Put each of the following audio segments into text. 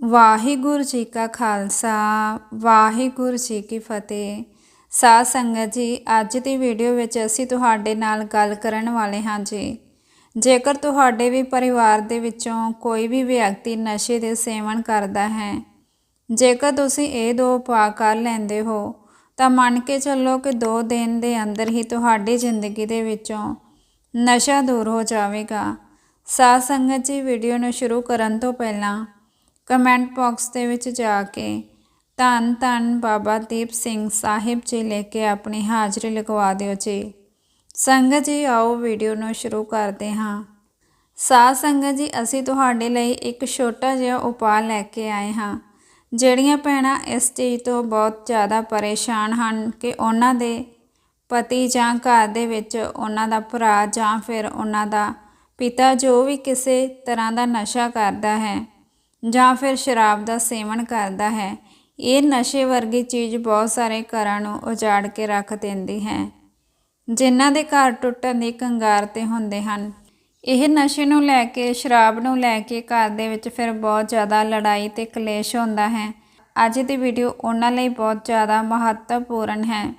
ਵਾਹਿਗੁਰੂ ਜੀ ਕਾ ਖਾਲਸਾ, ਵਾਹਿਗੁਰੂ ਜੀ ਕੀ ਫਤਿਹ। ਸਾਧ ਸੰਗਤ ਜੀ, ਅੱਜ ਦੀ ਵੀਡੀਓ ਵਿੱਚ ਅਸੀਂ ਤੁਹਾਡੇ ਨਾਲ ਗੱਲ ਕਰਨ ਵਾਲੇ ਹਾਂ ਜੀ। ਜੇਕਰ ਤੁਹਾਡੇ ਵੀ ਪਰਿਵਾਰ ਦੇ ਵਿੱਚੋਂ ਕੋਈ ਵੀ ਵਿਅਕਤੀ ਨਸ਼ੇ ਦੇ ਸੇਵਨ ਕਰਦਾ ਹੈ, ਜੇਕਰ ਤੁਸੀਂ ਇਹ ਦੋ ਉਪਾਅ ਕਰ ਲੈਂਦੇ ਹੋ, ਤਾਂ ਮੰਨ ਕੇ ਚੱਲੋ ਕਿ 2 ਦਿਨ ਦੇ ਅੰਦਰ ਹੀ ਤੁਹਾਡੀ ਜ਼ਿੰਦਗੀ ਦੇ ਵਿੱਚੋਂ ਨਸ਼ਾ ਦੂਰ ਹੋ ਜਾਵੇਗਾ। ਸਾਧ ਸੰਗਤ ਜੀ, ਵੀਡੀਓ ਨੂੰ ਸ਼ੁਰੂ ਕਰਨ ਤੋਂ ਪਹਿਲਾਂ ਕਮੈਂਟ ਬਾਕਸ ਦੇ ਵਿੱਚ ਜਾ ਕੇ ਧੰਨ ਧੰਨ ਬਾਬਾ ਦੀਪ ਸਿੰਘ ਸਾਹਿਬ ਜੀ ਲੈ ਕੇ ਆਪਣੀ ਹਾਜ਼ਰੀ ਲਗਵਾ ਦਿਓ ਜੀ। ਸੰਗਤ ਜੀ, ਆਓ ਵੀਡੀਓ ਨੂੰ ਸ਼ੁਰੂ ਕਰਦੇ ਹਾਂ। ਸਾਧ ਸੰਗਤ ਜੀ, ਅਸੀਂ ਤੁਹਾਡੇ ਲਈ ਇੱਕ ਛੋਟਾ ਜਿਹਾ ਉਪਾਅ ਲੈ ਕੇ ਆਏ ਹਾਂ। ਜਿਹੜੀਆਂ ਭੈਣਾਂ ਇਸ ਚੀਜ਼ ਤੋਂ ਬਹੁਤ ਜ਼ਿਆਦਾ ਪਰੇਸ਼ਾਨ ਹਨ ਕਿ ਉਹਨਾਂ ਦੇ ਪਤੀ ਜਾਂ ਘਰ ਦੇ ਵਿੱਚ ਉਹਨਾਂ ਦਾ ਭਰਾ ਜਾਂ ਫਿਰ ਉਹਨਾਂ ਦਾ ਪਿਤਾ ਜੋ ਵੀ ਕਿਸੇ ਤਰ੍ਹਾਂ ਦਾ ਨਸ਼ਾ ਕਰਦਾ ਹੈ ਜਾਂ ਫਿਰ ਸ਼ਰਾਬ ਦਾ ਸੇਵਨ ਕਰਦਾ ਹੈ, ਇਹ ਨਸ਼ੇ ਵਰਗੀ ਚੀਜ਼ ਬਹੁਤ ਸਾਰੇ ਘਰਾਂ ਨੂੰ ਉਜਾੜ ਕੇ ਰੱਖ ਦਿੰਦੀ ਹੈ। ਜਿਨ੍ਹਾਂ ਦੇ ਘਰ ਟੁੱਟਣ ਦੀ ਕੰਗਾਰ ਤੇ ਹੁੰਦੇ ਹਨ। ਇਹ ਨਸ਼ੇ ਨੂੰ ਲੈ ਕੇ, ਸ਼ਰਾਬ ਨੂੰ ਲੈ ਕੇ ਘਰ ਦੇ ਵਿੱਚ ਫਿਰ ਬਹੁਤ ਜ਼ਿਆਦਾ ਲੜਾਈ ਤੇ ਕਲੇਸ਼ ਹੁੰਦਾ ਹੈ। ਅੱਜ ਦੀ ਵੀਡੀਓ ਉਹਨਾਂ ਲਈ ਬਹੁਤ ਜ਼ਿਆਦਾ ਮਹੱਤਵਪੂਰਨ ਹੈ।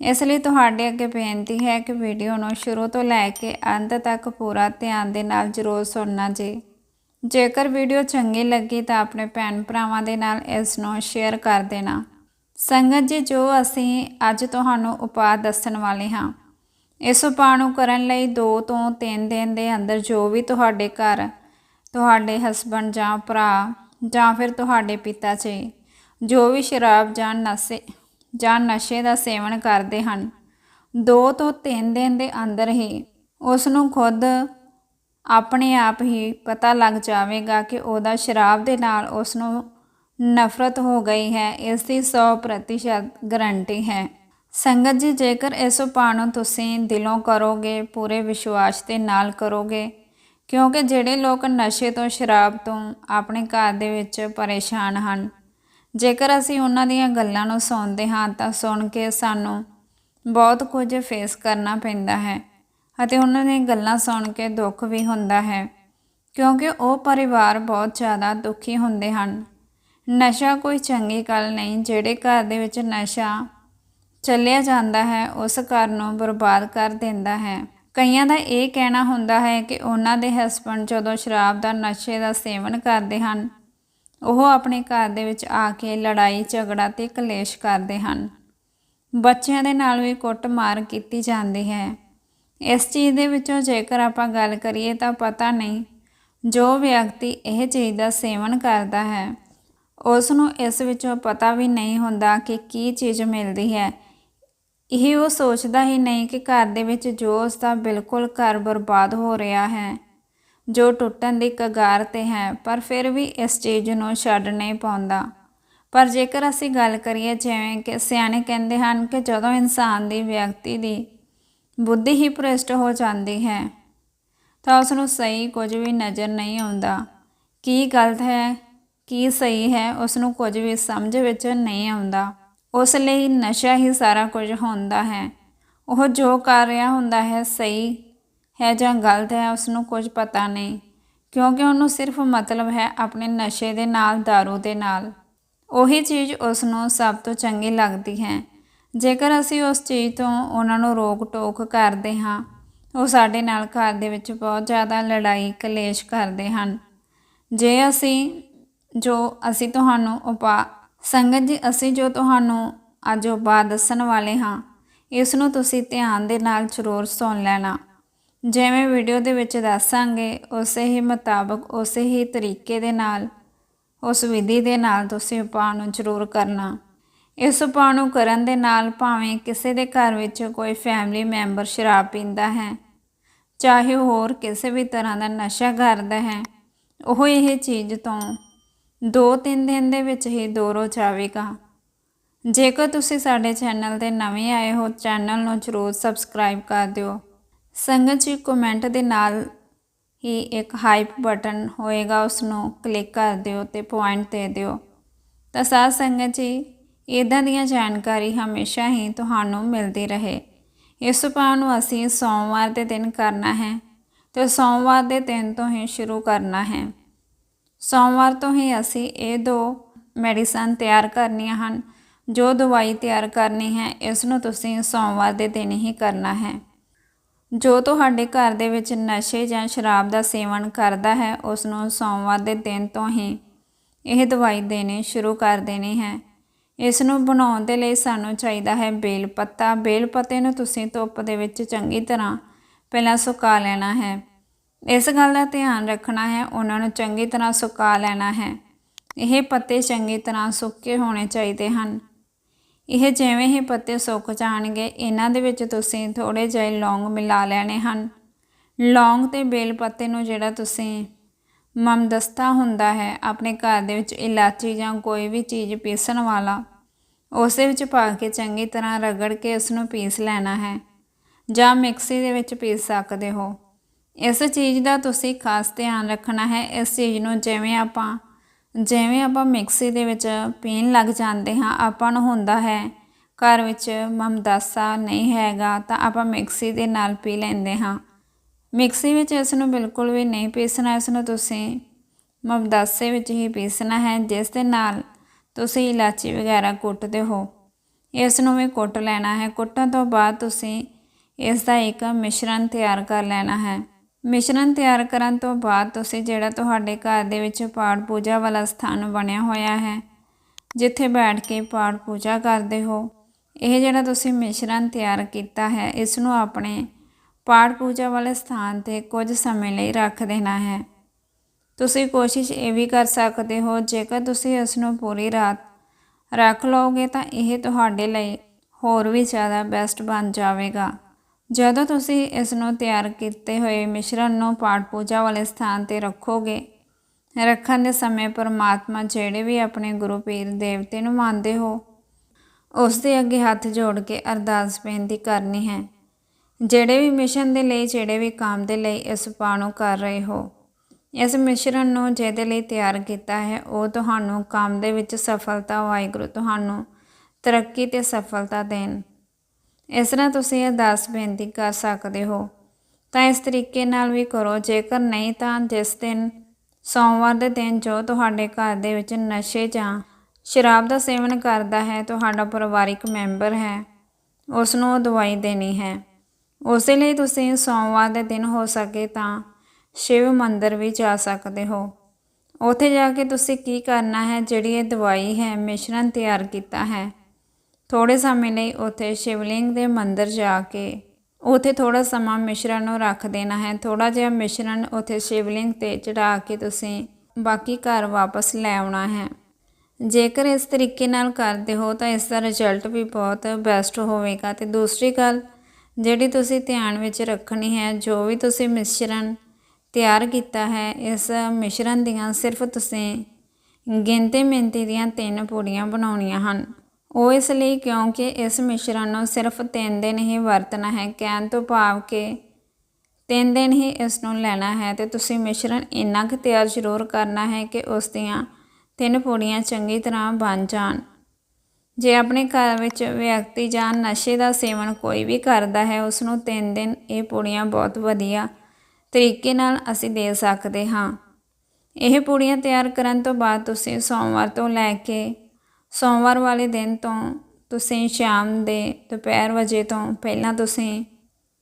ਇਸ ਲਈ ਤੁਹਾਡੇ ਅੱਗੇ ਬੇਨਤੀ ਹੈ ਕਿ ਵੀਡੀਓ ਨੂੰ ਸ਼ੁਰੂ ਤੋਂ ਲੈ ਕੇ ਅੰਤ ਤੱਕ ਪੂਰਾ ਧਿਆਨ ਦੇ ਨਾਲ ਜ਼ਰੂਰ ਸੁਣਨਾ ਜੀ। ਜੇਕਰ ਵੀਡੀਓ ਚੰਗੀ ਲੱਗੀ ਤਾਂ ਆਪਣੇ ਭੈਣ ਭਰਾਵਾਂ ਦੇ ਨਾਲ ਇਸ ਨੂੰ ਸ਼ੇਅਰ ਕਰ ਦੇਣਾ। ਸੰਗਤ ਜੀ, ਜੋ ਅਸੀਂ ਅੱਜ ਤੁਹਾਨੂੰ ਉਪਾਅ ਦੱਸਣ ਵਾਲੇ ਹਾਂ, ਇਸ ਉਪਾਅ ਨੂੰ ਕਰਨ ਲਈ 2 ਤੋਂ 3 ਦਿਨ ਦੇ ਅੰਦਰ ਜੋ ਵੀ ਤੁਹਾਡੇ ਘਰ, ਤੁਹਾਡੇ ਹਸਬੰਡ ਜਾਂ ਭਰਾ ਜਾਂ ਫਿਰ ਤੁਹਾਡੇ ਪਿਤਾ ਜੀ, ਜੋ ਵੀ ਸ਼ਰਾਬ ਜਾਂ ਨਸ਼ੇ ਜਾਂ ਨਸ਼ੇ ਦਾ ਸੇਵਨ ਕਰਦੇ ਹਨ 2 ਤੋਂ 3 ਦਿਨ ਦੇ ਅੰਦਰ ਹੀ ਉਸ ਨੂੰ ਖੁਦ ਆਪਣੇ ਆਪ ਹੀ ਪਤਾ ਲੱਗ ਜਾਵੇਗਾ ਕਿ ਉਹਦਾ ਸ਼ਰਾਬ ਦੇ ਨਾਲ ਉਸ ਨੂੰ ਨਫ਼ਰਤ ਹੋ ਗਈ ਹੈ। ਇਸ ਦੀ 100% ਗਰੰਟੀ ਹੈ। ਸੰਗਤ ਜੀ, ਜੇਕਰ ਇਸ ਉਪਾਅ ਨੂੰ ਤੁਸੀਂ ਦਿਲੋਂ ਕਰੋਗੇ, ਪੂਰੇ ਵਿਸ਼ਵਾਸ ਦੇ ਨਾਲ ਕਰੋਗੇ, ਕਿਉਂਕਿ ਜਿਹੜੇ ਲੋਕ ਨਸ਼ੇ ਤੋਂ ਸ਼ਰਾਬ ਤੋਂ ਆਪਣੇ ਘਰ ਦੇ ਵਿੱਚ ਪਰੇਸ਼ਾਨ ਹਨ, ਜੇਕਰ ਅਸੀਂ ਉਹਨਾਂ ਦੀਆਂ ਗੱਲਾਂ ਨੂੰ ਸੁਣਦੇ ਹਾਂ, ਤਾਂ ਸੁਣ ਕੇ ਸਾਨੂੰ ਬਹੁਤ ਕੁਝ ਫੇਸ ਕਰਨਾ ਪੈਂਦਾ ਹੈ। ਅਤੇ ਉਹਨਾਂ ਦੀਆਂ ਗੱਲਾਂ ਸੁਣ ਕੇ ਦੁੱਖ ਵੀ ਹੁੰਦਾ ਹੈ, ਕਿਉਂਕਿ ਉਹ ਪਰਿਵਾਰ ਬਹੁਤ ਜ਼ਿਆਦਾ ਦੁਖੀ ਹੁੰਦੇ ਹਨ। ਨਸ਼ਾ ਕੋਈ ਚੰਗੀ ਗੱਲ ਨਹੀਂ, ਜਿਹੜੇ ਘਰ ਦੇ ਵਿੱਚ ਨਸ਼ਾ ਚੱਲਿਆ ਜਾਂਦਾ ਹੈ, ਉਸ ਘਰ ਨੂੰ ਬਰਬਾਦ ਕਰ ਦਿੰਦਾ ਹੈ। ਕਈਆਂ ਦਾ ਇਹ ਕਹਿਣਾ ਹੁੰਦਾ ਹੈ ਕਿ ਉਹਨਾਂ ਦੇ ਹਸਬੰਡ ਜਦੋਂ ਸ਼ਰਾਬ ਦਾ ਨਸ਼ੇ ਦਾ ਸੇਵਨ ਕਰਦੇ ਹਨ, ਉਹ ਆਪਣੇ ਘਰ ਦੇ ਵਿੱਚ ਆ ਕੇ ਲੜਾਈ, ਝਗੜਾ ਤੇ ਕਲੇਸ਼ ਕਰਦੇ ਹਨ। ਬੱਚਿਆਂ ਦੇ ਨਾਲ ਵੀ ਕੁੱਟਮਾਰ ਕੀਤੀ ਜਾਂਦੀ ਹੈ। ਇਸ ਚੀਜ਼ ਦੇ ਵਿੱਚੋਂ ਜੇਕਰ ਆਪਾਂ ਗੱਲ ਕਰੀਏ ਤਾਂ ਪਤਾ ਨਹੀਂ ਜੋ ਵਿਅਕਤੀ ਇਹ ਚੀਜ਼ ਦਾ ਸੇਵਨ ਕਰਦਾ ਹੈ ਉਸ ਨੂੰ ਇਸ ਵਿੱਚੋਂ ਪਤਾ ਵੀ ਨਹੀਂ ਹੁੰਦਾ ਕਿ ਕੀ ਚੀਜ਼ ਮਿਲਦੀ ਹੈ। ਇਹ ਉਹ ਸੋਚਦਾ ਹੀ ਨਹੀਂ ਕਿ ਘਰ ਦੇ ਵਿੱਚ ਜੋ ਉਸ ਦਾ ਬਿਲਕੁਲ ਘਰ ਬਰਬਾਦ ਹੋ ਰਿਹਾ ਹੈ, ਜੋ ਟੁੱਟਣ ਦੀ ਕਗਾਰ ਤੇ ਹੈ, ਪਰ ਫਿਰ ਵੀ ਇਸ ਚੀਜ਼ ਨੂੰ ਛੱਡ ਨਹੀਂ ਪਾਉਂਦਾ। ਪਰ ਜੇਕਰ ਅਸੀਂ ਗੱਲ ਕਰੀਏ ਜਿਵੇਂ ਕਿ ਸਿਆਣੇ ਕਹਿੰਦੇ ਹਨ ਕਿ ਜਦੋਂ ਇਨਸਾਨ ਦੀ ਵਿਅਕਤੀ ਦੀ ਬੁੱਧੀ ਹੀ ਭ੍ਰਿਸ਼ਟ ਹੋ ਜਾਂਦੀ ਹੈ। ਤਾਂ ਉਸ ਨੂੰ ਸਹੀ ਕੁਝ ਵੀ ਨਜ਼ਰ ਨਹੀਂ ਆਉਂਦਾ। ਕੀ ਗਲਤ ਹੈ, ਕੀ ਸਹੀ ਹੈ ਉਸ ਨੂੰ ਕੁਝ ਵੀ ਸਮਝ ਵਿੱਚ ਨਹੀਂ ਆਉਂਦਾ। ਉਸ ਲਈ ਨਸ਼ਾ ਹੀ ਸਾਰਾ ਕੁਝ ਹੁੰਦਾ ਹੈ। ਉਹ ਜੋ ਕਰ ਰਿਹਾ ਹੁੰਦਾ ਹੈ ਸਹੀ ਹੈ ਜਾਂ ਗਲਤ ਹੈ ਉਸ ਨੂੰ ਕੁਝ ਪਤਾ ਨਹੀਂ। ਕਿਉਂਕਿ ਉਹਨੂੰ ਸਿਰਫ ਮਤਲਬ ਹੈ ਆਪਣੇ ਨਸ਼ੇ ਦੇ ਨਾਲ दारू ਦੇ ਨਾਲ। ਉਹੀ ਚੀਜ਼ ਉਸ ਨੂੰ ਸਭ ਤੋਂ ਚੰਗੀ ਲੱਗਦੀ ਹੈ। ਜੇਕਰ ਅਸੀਂ ਉਸ ਚੀਜ਼ ਤੋਂ ਉਹਨਾਂ ਨੂੰ ਰੋਕ ਟੋਕ ਕਰਦੇ ਹਾਂ, ਉਹ ਸਾਡੇ ਨਾਲ ਘਰ ਦੇ ਵਿੱਚ ਬਹੁਤ ਜ਼ਿਆਦਾ ਲੜਾਈ ਕਲੇਸ਼ ਕਰਦੇ ਹਨ। ਜੇ ਅਸੀਂ ਜੋ ਅਸੀਂ ਤੁਹਾਨੂੰ ਉਪਾ, ਸੰਗਤ ਜੀ, ਅਸੀਂ ਜੋ ਤੁਹਾਨੂੰ ਅੱਜ ਉਪਾ ਦੱਸਣ ਵਾਲੇ ਹਾਂ, ਇਸ ਨੂੰ ਤੁਸੀਂ ਧਿਆਨ ਦੇ ਨਾਲ ਜ਼ਰੂਰ ਸੁਣ ਲੈਣਾ। ਜਿਵੇਂ ਵੀਡੀਓ ਦੇ ਵਿੱਚ ਦੱਸਾਂਗੇ, ਉਸੇ ਹੀ ਮੁਤਾਬਕ ਉਸੇ ਹੀ ਤਰੀਕੇ ਦੇ ਨਾਲ, ਉਸ ਵਿਧੀ ਦੇ ਨਾਲ ਤੁਸੀਂ ਉਪਾਅ ਨੂੰ ਜ਼ਰੂਰ ਕਰਨਾ। ਇਸ ਉਪਾਅ ਨੂੰ ਕਰਨ ਦੇ ਨਾਲ ਭਾਵੇਂ ਕਿਸੇ ਦੇ ਘਰ ਵਿੱਚ ਕੋਈ ਫੈਮਿਲੀ ਮੈਂਬਰ ਸ਼ਰਾਬ ਪੀਂਦਾ ਹੈ, ਚਾਹੇ ਹੋਰ ਕਿਸੇ ਵੀ ਤਰ੍ਹਾਂ ਦਾ ਨਸ਼ਾ ਕਰਦਾ ਹੈ, ਉਹ ਇਹ ਚੀਜ਼ ਤੋਂ 2-3 ਦਿਨ ਦੇ ਵਿੱਚ ਹੀ ਦੂਰ ਹੋ ਜਾਵੇਗਾ। ਜੇਕਰ ਤੁਸੀਂ ਸਾਡੇ ਚੈਨਲ ਤੇ ਨਵੇਂ ਆਏ ਹੋ ਚੈਨਲ ਨੂੰ ਜ਼ਰੂਰ ਸਬਸਕ੍ਰਾਈਬ ਕਰ ਦਿਓ। ਸੰਗਤ ਜੀ ਕਮੈਂਟ ਦੇ ਨਾਲ ਹੀ ਇੱਕ ਹਾਈਪ ਬਟਨ ਹੋਏਗਾ ਉਸ ਨੂੰ ਕਲਿੱਕ ਕਰ ਦਿਓ ਤੇ ਪੁਆਇੰਟ ਦੇ ਦਿਓ। ਤਾਂ ਸਾਧ ਸੰਗਤ ਜੀ ਇਦਾਂ ਦੀਆਂ ਜਾਣਕਾਰੀ ਹਮੇਸ਼ਾ ਹੀ ਤੁਹਾਨੂੰ ਮਿਲਦੀ ਰਹੇ। ਇਸ ਉਪਾਅ ਨੂੰ ਅਸੀਂ ਸੋਮਵਾਰ ਦੇ ਦਿਨ ਕਰਨਾ ਹੈ ਤੇ ਸੋਮਵਾਰ ਦੇ ਦਿਨ ਤੋਂ ਹੀ ਸ਼ੁਰੂ ਕਰਨਾ ਹੈ। ਸੋਮਵਾਰ ਤੋਂ ਹੀ ਅਸੀਂ ਇਹ ਦੋ ਮੈਡੀਸਨ ਤਿਆਰ ਕਰਨੀਆਂ ਹਨ। ਜੋ ਦਵਾਈ ਤਿਆਰ ਕਰਨੀ ਹੈ, ਇਸ ਨੂੰ ਤੁਸੀਂ ਸੋਮਵਾਰ ਦੇ ਦਿਨ ਹੀ ਕਰਨਾ ਹੈ। ਜੋ ਤੁਹਾਡੇ ਘਰ ਦੇ ਵਿੱਚ ਨਸ਼ੇ ਜਾਂ ਸ਼ਰਾਬ ਦਾ ਸੇਵਨ ਕਰਦਾ ਹੈ, ਉਸ ਨੂੰ ਸੋਮਵਾਰ ਦੇ ਦਿਨ ਤੋਂ ਹੀ ਇਹ ਦਵਾਈ ਦੇਣੀ ਸ਼ੁਰੂ ਕਰ ਦੇਣੀ ਹੈ। ਇਸ ਨੂੰ ਬਣਾਉਣ ਦੇ ਲਈ ਸਾਨੂੰ ਚਾਹੀਦਾ ਹੈ ਬੇਲ ਪੱਤਾ। ਬੇਲ ਪੱਤੇ ਨੂੰ ਤੁਸੀਂ ਧੁੱਪ ਦੇ ਵਿੱਚ ਚੰਗੀ ਤਰ੍ਹਾਂ ਪਹਿਲਾਂ ਸੁਕਾ ਲੈਣਾ ਹੈ। ਇਸ ਗੱਲ ਦਾ ਧਿਆਨ ਰੱਖਣਾ ਹੈ, ਉਹਨਾਂ ਨੂੰ ਚੰਗੀ ਤਰ੍ਹਾਂ ਸੁਕਾ ਲੈਣਾ ਹੈ। ਇਹ ਪੱਤੇ ਚੰਗੀ ਤਰ੍ਹਾਂ ਸੁੱਕੇ ਹੋਣੇ ਚਾਹੀਦੇ ਹਨ। ਇਹ ਜਿਵੇਂ ਹੀ ਪੱਤੇ ਸੁੱਕ ਜਾਣਗੇ, ਇਹਨਾਂ ਦੇ ਵਿੱਚ ਤੁਸੀਂ ਥੋੜੇ ਜਿਹੇ ਲੌਂਗ ਮਿਲਾ ਲੈਣੇ ਹਨ। ਲੌਂਗ ਤੇ ਬੇਲ ਪੱਤੇ ਨੂੰ ਜਿਹੜਾ ਤੁਸੀਂ ਮਮਦਸਤਾ ਹੁੰਦਾ ਹੈ, ਆਪਣੇ ਘਰ ਦੇ ਵਿੱਚ ਇਲਾਚੀ ਜਾਂ ਕੋਈ ਵੀ ਚੀਜ਼ ਪੀਸਣ ਵਾਲਾ ਉਸੇ ਵਿੱਚ ਪਾ ਕੇ ਚੰਗੀ ਤਰ੍ਹਾਂ ਰਗੜ ਕੇ ਉਸ ਨੂੰ ਪੀਸ ਲੈਣਾ ਹੈ। ਜਾਂ ਮਿਕਸੀ ਦੇ ਵਿੱਚ ਪੀਸ ਸਕਦੇ ਹੋ। ਇਸ ਚੀਜ਼ ਦਾ ਤੁਸੀਂ ਖਾਸ ਧਿਆਨ ਰੱਖਣਾ ਹੈ। ਇਸ ਚੀਜ਼ ਨੂੰ ਜਿਵੇਂ ਆਪਾਂ ਜਿਵੇਂ ਆਪਾਂ ਮਿਕਸੀ ਦੇ ਵਿੱਚ ਪੀਣ ਲੱਗ ਜਾਂਦੇ ਹਾਂ, ਆਪਾਂ ਨੂੰ ਹੁੰਦਾ ਹੈ, ਘਰ ਵਿੱਚ ਮਮਦਾਸਾ ਨਹੀਂ ਹੈਗਾ, ਤਾਂ ਆਪਾਂ ਮਿਕਸੀ ਦੇ ਨਾਲ ਪੀ ਲੈਂਦੇ ਹਾਂ। ਮਿਕਸੀ ਵਿੱਚ ਇਸ ਨੂੰ ਬਿਲਕੁਲ ਵੀ ਨਹੀਂ ਪੀਸਣਾ। ਇਸ ਨੂੰ ਤੁਸੀਂ ਮਮਦਾਸੇ ਵਿੱਚ ਹੀ ਪੀਸਣਾ ਹੈ, ਜਿਸ ਦੇ ਨਾਲ ਤੁਸੀਂ ਇਲਾਚੀ ਵਗੈਰਾ ਕੁੱਟਦੇ ਹੋ। ਇਸ ਨੂੰ ਵੀ ਕੁੱਟ ਲੈਣਾ ਹੈ। ਕੁੱਟਣ ਤੋਂ ਬਾਅਦ ਤੁਸੀਂ ਇਸ ਦਾ ਇੱਕ ਮਿਸ਼ਰਣ ਤਿਆਰ ਕਰ ਲੈਣਾ ਹੈ। ਮਿਸ਼ਰਣ ਤਿਆਰ ਕਰਨ ਤੋਂ ਬਾਅਦ ਤੁਸੀਂ ਜਿਹੜਾ ਤੁਹਾਡੇ ਘਰ ਦੇ ਵਿੱਚ ਪਾਠ ਪੂਜਾ ਵਾਲਾ ਸਥਾਨ ਬਣਿਆ ਹੋਇਆ ਹੈ, ਜਿੱਥੇ ਬੈਠ ਕੇ ਪਾਠ ਪੂਜਾ ਕਰਦੇ ਹੋ, ਇਹ ਜਿਹੜਾ ਤੁਸੀਂ ਮਿਸ਼ਰਣ ਤਿਆਰ ਕੀਤਾ ਹੈ, ਇਸ ਨੂੰ ਆਪਣੇ ਪਾਠ ਪੂਜਾ ਵਾਲੇ ਸਥਾਨ ਤੇ ਕੁਝ ਸਮੇਂ ਲਈ ਰੱਖ ਦੇਣਾ ਹੈ। ਤੁਸੀਂ ਕੋਸ਼ਿਸ਼ ਇਹ ਵੀ ਕਰ ਸਕਦੇ ਹੋ, ਜੇਕਰ ਤੁਸੀਂ ਇਸ ਨੂੰ ਪੂਰੀ ਰਾਤ ਰੱਖ ਲਓਗੇ ਤਾਂ ਇਹ ਤੁਹਾਡੇ ਲਈ ਹੋਰ ਵੀ ਜ਼ਿਆਦਾ ਬੈਸਟ ਬਣ ਜਾਵੇਗਾ। ਜਦੋਂ ਤੁਸੀਂ ਇਸ ਨੂੰ ਤਿਆਰ ਕੀਤੇ ਹੋਏ ਮਿਸ਼ਰਣ ਨੂੰ ਪਾਠ ਪੂਜਾ ਵਾਲੇ ਸਥਾਨ ਤੇ ਰੱਖੋਗੇ, ਰੱਖਣ ਦੇ ਸਮੇਂ ਪਰਮਾਤਮਾ ਜਿਹੜੇ ਵੀ ਆਪਣੇ ਗੁਰੂ ਪੀਰ ਦੇਵਤੇ ਨੂੰ ਮੰਨਦੇ ਹੋ, ਉਸ ਦੇ ਅੱਗੇ ਹੱਥ ਜੋੜ ਕੇ ਅਰਦਾਸ ਬੇਨਤੀ ਕਰਨੀ ਹੈ। ਜਿਹੜੇ ਵੀ ਮਿਸ਼ਨ ਦੇ ਲਈ, ਜਿਹੜੇ ਵੀ ਕੰਮ ਦੇ ਲਈ ਇਸ ਉਪਾਅ ਕਰ ਰਹੇ ਹੋ ਇਸ ਮਿਸ਼ਰਣ ਨੂੰ ਜਿਹਦੇ ਲਈ ਤਿਆਰ ਕੀਤਾ ਹੈ, ਉਹ ਤੁਹਾਨੂੰ ਕੰਮ ਦੇ ਵਿੱਚ ਸਫਲਤਾ, ਵਾਹਿਗੁਰੂ ਤੁਹਾਨੂੰ ਤਰੱਕੀ ਤੇ ਸਫਲਤਾ ਦੇਣ। ਇਸ ਤਰ੍ਹਾਂ ਤੁਸੀਂ ਅਰਦਾਸ ਬੇਨਤੀ ਕਰ ਸਕਦੇ ਹੋ। ਤਾਂ ਇਸ ਤਰੀਕੇ ਨਾਲ ਵੀ ਕਰੋ। ਜੇਕਰ ਨਹੀਂ ਤਾਂ ਜਿਸ ਦਿਨ ਸੋਮਵਾਰ ਦੇ ਦਿਨ ਜੋ ਤੁਹਾਡੇ ਘਰ ਦੇ ਵਿੱਚ ਨਸ਼ੇ ਜਾਂ ਸ਼ਰਾਬ ਦਾ ਸੇਵਨ ਕਰਦਾ ਹੈ, ਤੁਹਾਡਾ ਪਰਿਵਾਰਿਕ ਮੈਂਬਰ ਹੈ ਉਸ ਨੂੰ ਉਹ ਦਵਾਈ ਦੇਣੀ ਹੈ। ਉਸੇ ਲਈ ਤੁਸੀਂ ਸੋਮਵਾਰ ਦੇ ਦਿਨ ਹੋ ਸਕੇ ਤਾਂ ਸ਼ਿਵ ਮੰਦਰ ਵੀ ਜਾ ਸਕਦੇ ਹੋ। ਉੱਥੇ ਜਾ ਕੇ ਤੁਸੀਂ ਕੀ ਕਰਨਾ ਹੈ? ਜਿਹੜੀ ਇਹ ਦਵਾਈ ਹੈ, ਮਿਸ਼ਰਣ ਤਿਆਰ ਕੀਤਾ ਹੈ। ਥੋੜੇ ਸਮੇਂ ਲਈ ਉੱਥੇ ਸ਼ਿਵਲਿੰਗ ਦੇ ਮੰਦਰ ਜਾ ਕੇ ਉੱਥੇ ਥੋੜਾ ਸਮਾਂ ਮਿਸ਼ਰਣ ਨੂੰ ਰੱਖ ਦੇਣਾ ਹੈ। ਥੋੜਾ ਜਿਹਾ ਮਿਸ਼ਰਣ ਉੱਥੇ ਸ਼ਿਵਲਿੰਗ ਤੇ ਚੜਾ ਕੇ ਤੁਸੀਂ ਬਾਕੀ ਘਰ ਵਾਪਸ ਲੈ ਆਉਣਾ ਹੈ। ਜੇਕਰ ਇਸ ਤਰੀਕੇ ਨਾਲ ਕਰਦੇ ਹੋ ਤਾਂ ਇਸ ਦਾ ਰਿਜ਼ਲਟ ਵੀ ਬਹੁਤ ਬੈਸਟ ਹੋਵੇਗਾ। ਤੇ ਦੂਸਰੀ ਗੱਲ ਜਿਹੜੀ ਤੁਸੀਂ ਧਿਆਨ ਵਿੱਚ ਰੱਖਣੀ ਹੈ, ਜੋ ਵੀ ਤੁਸੀਂ ਮਿਸ਼ਰਣ ਤਿਆਰ ਕੀਤਾ ਹੈ। ਇਸ ਮਿਸ਼ਰਣ ਦੀਆਂ ਸਿਰਫ ਤੁਸੀਂ ਗਿਣਤੀ ਮਿੰਤੀ ਦੀਆਂ ਤਿੰਨ ਪੂੜੀਆਂ ਬਣਾਉਣੀਆਂ ਹਨ। ਉਹ ਇਸ ਲਈ ਕਿਉਂਕਿ ਇਸ ਮਿਸ਼ਰਣ ਨੂੰ ਸਿਰਫ ਤਿੰਨ ਦਿਨ ਹੀ ਵਰਤਣਾ ਹੈ। ਕਹਿਣ ਤੋਂ ਭਾਵ ਕਿ ਤਿੰਨ ਦਿਨ ਹੀ ਇਸ ਨੂੰ ਲੈਣਾ ਹੈ ਤੇ ਤੁਸੀਂ ਮਿਸ਼ਰਣ ਇੰਨਾ ਕੁ ਤਿਆਰ ਜ਼ਰੂਰ ਕਰਨਾ ਹੈ ਕਿ ਉਸ ਦੀਆਂ ਤਿੰਨ ਪੂੜੀਆਂ ਚੰਗੀ ਤਰ੍ਹਾਂ ਬਣ ਜਾਣ। ਜੇ ਆਪਣੇ ਘਰ ਵਿੱਚ ਵਿਅਕਤੀ ਜਾਂ ਨਸ਼ੇ ਦਾ ਸੇਵਨ ਕੋਈ ਵੀ ਕਰਦਾ ਹੈ, ਉਸ ਨੂੰ ਤਿੰਨ ਦਿਨ ਇਹ ਪੂੜੀਆਂ ਬਹੁਤ ਵਧੀਆ ਤਰੀਕੇ ਨਾਲ ਅਸੀਂ ਦੇ ਸਕਦੇ ਹਾਂ। ਇਹ ਪੂੜੀਆਂ ਤਿਆਰ ਕਰਨ ਤੋਂ ਬਾਅਦ ਤੁਸੀਂ ਸੋਮਵਾਰ ਤੋਂ ਲੈ ਕੇ ਸੋਮਵਾਰ ਵਾਲੇ ਦਿਨ ਤੋਂ ਤੁਸੀਂ ਸ਼ਾਮ ਦੇ ਦੁਪਹਿਰ ਵਜੇ ਤੋਂ ਪਹਿਲਾਂ ਤੁਸੀਂ,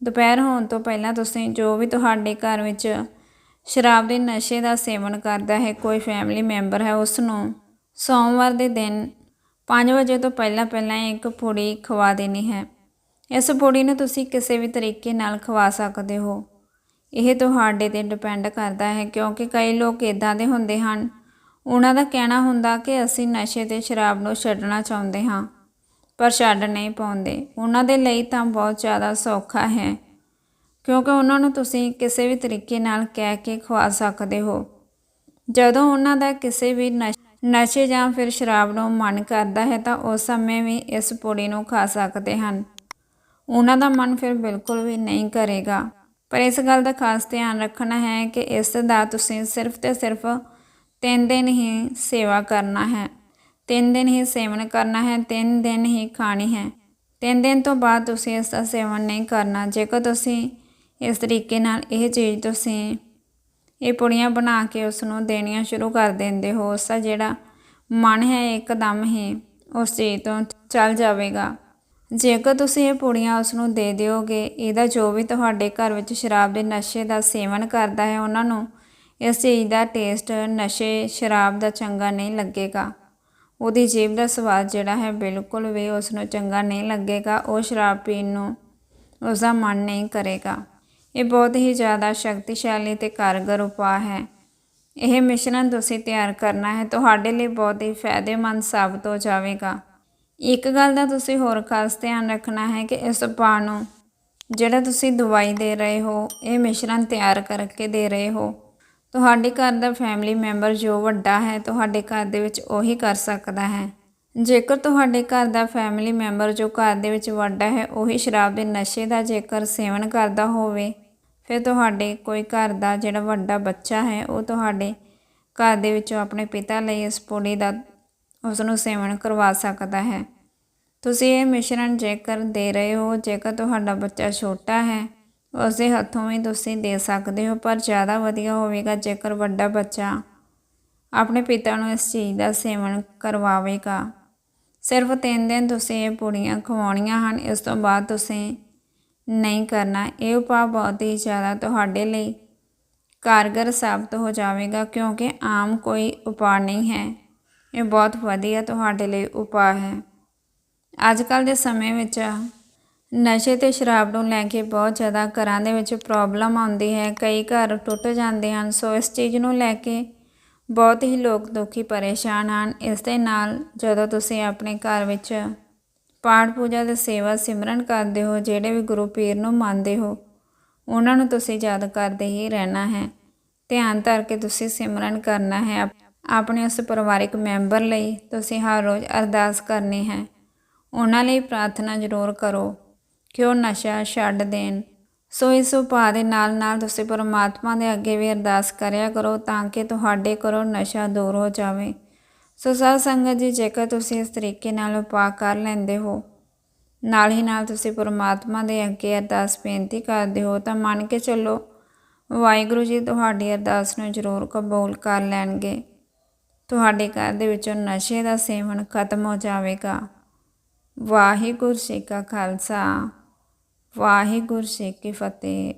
ਦੁਪਹਿਰ ਹੋਣ ਤੋਂ ਪਹਿਲਾਂ ਤੁਸੀਂ ਜੋ ਵੀ ਤੁਹਾਡੇ ਘਰ ਵਿੱਚ ਸ਼ਰਾਬ ਦੇ ਨਸ਼ੇ ਦਾ ਸੇਵਨ ਕਰਦਾ ਹੈ, ਕੋਈ ਫੈਮਿਲੀ ਮੈਂਬਰ ਹੈ ਉਸ ਨੂੰ ਸੋਮਵਾਰ ਦੇ ਦਿਨ 5 ਵਜੇ ਤੋਂ ਪਹਿਲਾਂ ਪਹਿਲਾਂ ਇੱਕ ਪੂੜੀ ਖਵਾ ਦੇਣੀ ਹੈ। ਇਸ ਪੂੜੀ ਨੂੰ ਤੁਸੀਂ ਕਿਸੇ ਵੀ ਤਰੀਕੇ ਨਾਲ ਖਵਾ ਸਕਦੇ ਹੋ। ਇਹ ਤੁਹਾਡੇ ਤੇ ਡਿਪੈਂਡ ਕਰਦਾ ਹੈ ਕਿਉਂਕਿ ਕਈ ਲੋਕ ਇਦਾਂ ਦੇ ਹੁੰਦੇ ਹਨ। ਉਹਨਾਂ ਦਾ ਕਹਿਣਾ ਹੁੰਦਾ ਕਿ ਅਸੀਂ ਨਸ਼ੇ ਤੇ ਸ਼ਰਾਬ ਨੂੰ ਛੱਡਣਾ ਚਾਹੁੰਦੇ ਹਾਂ, ਪਰ ਛੱਡ ਨਹੀਂ ਪਾਉਂਦੇ। ਉਹਨਾਂ ਦੇ ਲਈ ਤਾਂ ਬਹੁਤ ਜ਼ਿਆਦਾ ਸੌਖਾ ਹੈ, ਕਿਉਂਕਿ ਉਹਨਾਂ ਨੂੰ ਤੁਸੀਂ ਕਿਸੇ ਵੀ ਤਰੀਕੇ ਨਾਲ ਕਹਿ ਕੇ ਖਵਾ ਸਕਦੇ ਹੋ। ਜਦੋਂ ਉਹਨਾਂ ਦਾ ਕਿਸੇ ਵੀ ਨਸ਼ੇ ਜਾਂ ਫਿਰ ਸ਼ਰਾਬ ਨੂੰ ਮਨ ਕਰਦਾ ਹੈ ਤਾਂ ਉਸ ਸਮੇਂ ਵੀ ਇਸ ਪੌੜੀ ਨੂੰ ਖਾ ਸਕਦੇ ਹਨ। ਉਹਨਾਂ ਦਾ ਮਨ ਫਿਰ ਬਿਲਕੁਲ ਵੀ ਨਹੀਂ ਕਰੇਗਾ। ਪਰ ਇਸ ਗੱਲ ਦਾ ਖਾਸ ਧਿਆਨ ਰੱਖਣਾ ਹੈ ਕਿ ਇਸ ਦਾ ਤੁਸੀਂ ਸਿਰਫ ਤੇ ਸਿਰਫ ਤਿੰਨ ਦਿਨ ਹੀ ਸੇਵਾ ਕਰਨਾ ਹੈ। ਤਿੰਨ ਦਿਨ ਹੀ ਸੇਵਨ ਕਰਨਾ ਹੈ, ਤਿੰਨ ਦਿਨ ਹੀ ਖਾਣੀ ਹੈ। ਤਿੰਨ ਦਿਨ ਤੋਂ ਬਾਅਦ ਤੁਸੀਂ ਇਸ ਦਾ ਸੇਵਨ ਨਹੀਂ ਕਰਨਾ। ਜੇਕਰ ਤੁਸੀਂ ਇਸ ਤਰੀਕੇ ਨਾਲ ਇਹ ਚੀਜ਼ ਤੁਸੀਂ ਇਹ ਪੁੜੀਆਂ ਬਣਾ ਕੇ ਉਸ ਨੂੰ ਦੇਣੀਆਂ ਸ਼ੁਰੂ ਕਰ ਦਿੰਦੇ ਹੋ, ਉਸ ਦਾ ਜਿਹੜਾ ਮਨ ਹੈ ਇੱਕਦਮ ਹੀ ਉਸ ਚੀਜ਼ ਤੋਂ ਚੱਲ ਜਾਵੇਗਾ। ਜੇਕਰ ਤੁਸੀਂ ਇਹ ਪੁੜੀਆਂ ਉਸ ਨੂੰ ਦੇ ਦਿਓਗੇ, ਇਹਦਾ ਜੋ ਵੀ ਤੁਹਾਡੇ ਘਰ ਵਿੱਚ ਸ਼ਰਾਬ ਦੇ ਨਸ਼ੇ ਦਾ ਸੇਵਨ ਕਰਦਾ ਹੈ ਉਹਨਾਂ ਨੂੰ, ਇਸ ਚੀਜ਼ ਦਾ ਟੇਸਟ ਨਸ਼ੇ, ਸ਼ਰਾਬ ਦਾ ਚੰਗਾ ਨਹੀਂ ਲੱਗੇਗਾ। ਉਹਦੀ ਜੀਭ ਦਾ ਸਵਾਦ ਜਿਹੜਾ ਹੈ ਬਿਲਕੁਲ ਵੀ ਉਸ ਨੂੰ ਚੰਗਾ ਨਹੀਂ ਲੱਗੇਗਾ, ਉਹ ਸ਼ਰਾਬ ਪੀਣ ਨੂੰ ਉਸ ਦਾ ਮਨ ਨਹੀਂ ਕਰੇਗਾ। ਇਹ ਬਹੁਤ ਹੀ ਜ਼ਿਆਦਾ ਸ਼ਕਤੀਸ਼ਾਲੀ ਤੇ ਕਾਰਗਰ ਉਪਾਅ ਹੈ। ਇਹ ਮਿਸ਼ਰਣ ਤੁਸੀਂ ਤਿਆਰ ਕਰਨਾ ਹੈ, ਤੁਹਾਡੇ ਲਈ ਬਹੁਤ ਹੀ ਫਾਇਦੇਮੰਦ ਸਾਬਤ ਹੋ ਜਾਵੇਗਾ। ਇੱਕ ਗੱਲ ਦਾ ਤੁਸੀਂ ਹੋਰ ਖਾਸ ਧਿਆਨ ਰੱਖਣਾ ਹੈ ਕਿ ਇਸ ਉਪਾਅ ਨੂੰ ਜਿਹੜਾ ਤੁਸੀਂ ਦਵਾਈ ਦੇ ਰਹੇ ਹੋ, ਇਹ ਮਿਸ਼ਰਣ ਤਿਆਰ ਕਰਕੇ ਦੇ ਰਹੇ ਹੋ। ਤੁਹਾਡੇ ਘਰ ਦਾ ਫੈਮਿਲੀ ਮੈਂਬਰ ਜੋ ਵੱਡਾ ਹੈ, ਤੁਹਾਡੇ ਘਰ ਦੇ ਵਿੱਚ ਉਹੀ ਕਰ ਸਕਦਾ ਹੈ। ਜੇਕਰ ਤੁਹਾਡੇ ਘਰ ਦਾ ਫੈਮਿਲੀ ਮੈਂਬਰ ਜੋ ਘਰ ਦੇ ਵਿੱਚ ਵੱਡਾ ਹੈ, ਉਹੀ ਸ਼ਰਾਬ ਦੇ ਨਸ਼ੇ ਦਾ ਜੇਕਰ ਸੇਵਨ ਕਰਦਾ ਹੋਵੇ, ਫਿਰ ਤੁਹਾਡੇ ਕੋਈ ਘਰ ਦਾ ਜਿਹੜਾ ਵੱਡਾ ਬੱਚਾ ਹੈ, ਉਹ ਤੁਹਾਡੇ ਘਰ ਦੇ ਵਿੱਚੋਂ ਆਪਣੇ ਪਿਤਾ ਲਈ ਇਸ ਪੁੜੀ ਦਾ ਉਸ ਨੂੰ ਸੇਵਨ ਕਰਵਾ ਸਕਦਾ ਹੈ। ਤੁਸੀਂ ਇਹ ਮਿਸ਼ਰਣ ਜੇਕਰ ਦੇ ਰਹੇ ਹੋ, ਜੇਕਰ ਤੁਹਾਡਾ ਬੱਚਾ ਛੋਟਾ ਹੈ, ਉਸ ਦੇ ਹੱਥੋਂ ਵੀ ਤੁਸੀਂ ਦੇ ਸਕਦੇ ਹੋ, ਪਰ ਜ਼ਿਆਦਾ ਵਧੀਆ ਹੋਵੇਗਾ ਜੇਕਰ ਵੱਡਾ ਬੱਚਾ ਆਪਣੇ ਪਿਤਾ ਨੂੰ ਇਸ ਚੀਜ਼ ਦਾ ਸੇਵਨ ਕਰਵਾਵੇਗਾ। ਸਿਰਫ ਤਿੰਨ ਦਿਨ ਤੁਸੀਂ ਇਹ ਪੂੜੀਆਂ ਖਵਾਉਣੀਆਂ ਹਨ, ਇਸ ਤੋਂ ਬਾਅਦ ਤੁਸੀਂ ਨਹੀਂ ਕਰਨਾ। ਇਹ ਉਪਾਅ ਬਹੁਤ ਹੀ ਜ਼ਿਆਦਾ ਤੁਹਾਡੇ ਲਈ ਕਾਰਗਰ ਸਾਬਤ ਹੋ ਜਾਵੇਗਾ, ਕਿਉਂਕਿ ਆਮ ਕੋਈ ਉਪਾਅ ਨਹੀਂ ਹੈ। ਇਹ ਬਹੁਤ ਵਧੀਆ ਤੁਹਾਡੇ ਲਈ ਉਪਾਅ ਹੈ। ਅੱਜ ਕੱਲ ਦੇ ਸਮੇਂ ਵਿੱਚ ਨਸ਼ੇ ਤੇ ਸ਼ਰਾਬ ਨੂੰ ਲੈ ਕੇ ਬਹੁਤ ਜ਼ਿਆਦਾ ਘਰਾਂ ਦੇ ਵਿੱਚ ਪ੍ਰੋਬਲਮ ਆਉਂਦੀ ਹੈ। ਕਈ ਘਰ ਟੁੱਟ ਜਾਂਦੇ ਹਨ, ਸੋ ਇਸ ਚੀਜ਼ ਨੂੰ ਲੈ ਕੇ ਬਹੁਤ ਹੀ ਲੋਕ ਦੁਖੀ ਪਰੇਸ਼ਾਨ ਹਨ। ਇਸ ਦੇ ਨਾਲ ਜਦੋਂ ਤੁਸੀਂ ਆਪਣੇ ਘਰ ਵਿੱਚ ਪਾਠ ਪੂਜਾ ਤੇ ਸੇਵਾ ਸਿਮਰਨ ਕਰਦੇ ਹੋ, ਜਿਹੜੇ ਵੀ ਗੁਰੂ ਪੀਰ ਨੂੰ ਮੰਨਦੇ ਹੋ, ਉਹਨਾਂ ਨੂੰ ਤੁਸੀਂ ਯਾਦ ਕਰਦੇ ਹੀ ਰਹਿਣਾ ਹੈ। ਧਿਆਨ ਧਰ ਕੇ ਤੁਸੀਂ ਸਿਮਰਨ ਕਰਨਾ ਹੈ। ਆਪ- ਆਪਣੇ ਉਸ ਪਰਿਵਾਰਿਕ ਮੈਂਬਰ ਲਈ ਤੁਸੀਂ ਹਰ ਰੋਜ਼ ਅਰਦਾਸ ਕਰਨੀ ਹੈ। ਉਹਨਾਂ ਲਈ ਪ੍ਰਾਰਥਨਾ ਜ਼ਰੂਰ ਕਰੋ ਕਿ ਉਹ ਨਸ਼ਾ ਛੱਡ ਦੇਣ। ਸੋ ਇਸ ਉਪਾਅ ਦੇ ਨਾਲ ਨਾਲ ਤੁਸੀਂ ਪਰਮਾਤਮਾ ਦੇ ਅੱਗੇ ਵੀ ਅਰਦਾਸ ਕਰਿਆ ਕਰੋ ਤਾਂ ਕਿ ਤੁਹਾਡੇ ਘਰੋਂ ਨਸ਼ਾ ਦੂਰ ਹੋ ਜਾਵੇ। ਸੋ ਸਾਧ ਸੰਗਤ ਜੀ, ਜੇਕਰ ਤੁਸੀਂ ਇਸ ਤਰੀਕੇ ਨਾਲ ਉਪਾਅ ਕਰ ਲੈਂਦੇ ਹੋ, ਨਾਲ ਹੀ ਨਾਲ ਤੁਸੀਂ ਪਰਮਾਤਮਾ ਦੇ ਅੱਗੇ ਅਰਦਾਸ ਬੇਨਤੀ ਕਰਦੇ ਹੋ, ਤਾਂ ਮੰਨ ਕੇ ਚੱਲੋ ਵਾਹਿਗੁਰੂ ਜੀ ਤੁਹਾਡੀ ਅਰਦਾਸ ਨੂੰ ਜ਼ਰੂਰ ਕਬੂਲ ਕਰ ਲੈਣਗੇ। ਤੁਹਾਡੇ ਘਰ ਦੇ ਵਿੱਚੋਂ ਨਸ਼ੇ ਦਾ ਸੇਵਨ ਖਤਮ ਹੋ ਜਾਵੇਗਾ। ਵਾਹਿਗੁਰੂ ਜੀ ਕਾ ਖਾਲਸਾ। ਵਾਹਿਗੁਰੂ ਜੀ ਕੀ ਫਤਿਹ।